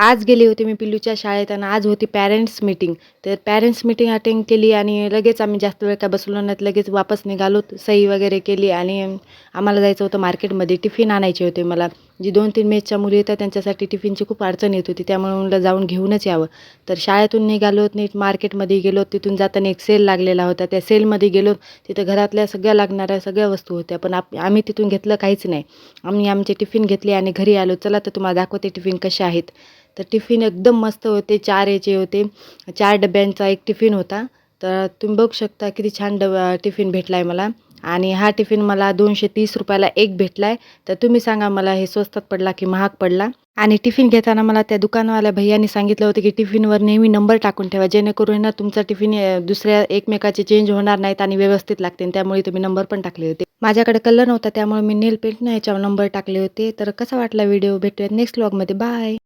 आज गेले होते मी पिल्लूच्या शाळेत आणि आज होती पॅरेंट्स मीटिंग तर पॅरेंट्स मीटिंग अटेंड केली आणि लगेच आम्ही जास्त वेळ काय बसलो नाहीत. लगेच वापस निघालो सही वगैरे केली आणि आम्हाला जायचं होतं मार्केटमध्ये टिफिन आणायचे होते मला. जी दोन तीन मेचच्या मुली येतात त्यांच्यासाठी टिफिनची खूप अडचण येत होती. त्यामुळे म्हणलं जाऊन घेऊनच यावं. तर शाळेतून निघालो नीट मार्केटमध्ये गेलो. तिथून जाताना एक सेल लागलेला होता. त्या सेलमध्ये गेलो. तिथं घरातल्या सगळ्या लागणाऱ्या सगळ्या वस्तू होत्या. पण आप आम्ही तिथून घेतलं काहीच नाही. आम्ही आमचे टिफिन घेतले आणि घरी आलो. चला तर तुम्हाला दाखवते टिफिन कसे आहेत. तर टिफिन एकदम मस्त होते. चार याचे होते. चार डब्यांचा एक टिफिन होता. तर तुम्ही बघू शकता किती छान डब टिफिन भेटला आहे मला. आणि हा टिफिन मला दोनशे तीस रुपयाला एक भेटला आहे तर तुम्ही सांगा मला हे स्वस्तात पडला की महाग पडला. आणि टिफिन घेताना मला त्या दुकानवाल्या भैयानी सांगितलं होतं की टिफिनवर नेहमी नंबर टाकून ठेवा जेणेकरून ना तुमचा टिफिन दुसऱ्या एकमेकाचे चेंज होणार नाहीत आणि व्यवस्थित लागतील. त्यामुळे तुम्ही नंबर पण टाकले होते. माझ्याकडे कलर नव्हता त्यामुळे मी नेल पेंट ह्याच्यावर नंबर टाकले होते. तर कसा वाटला व्हिडिओ? भेटूयात नेक्स्ट व्लॉगमध्ये बाय!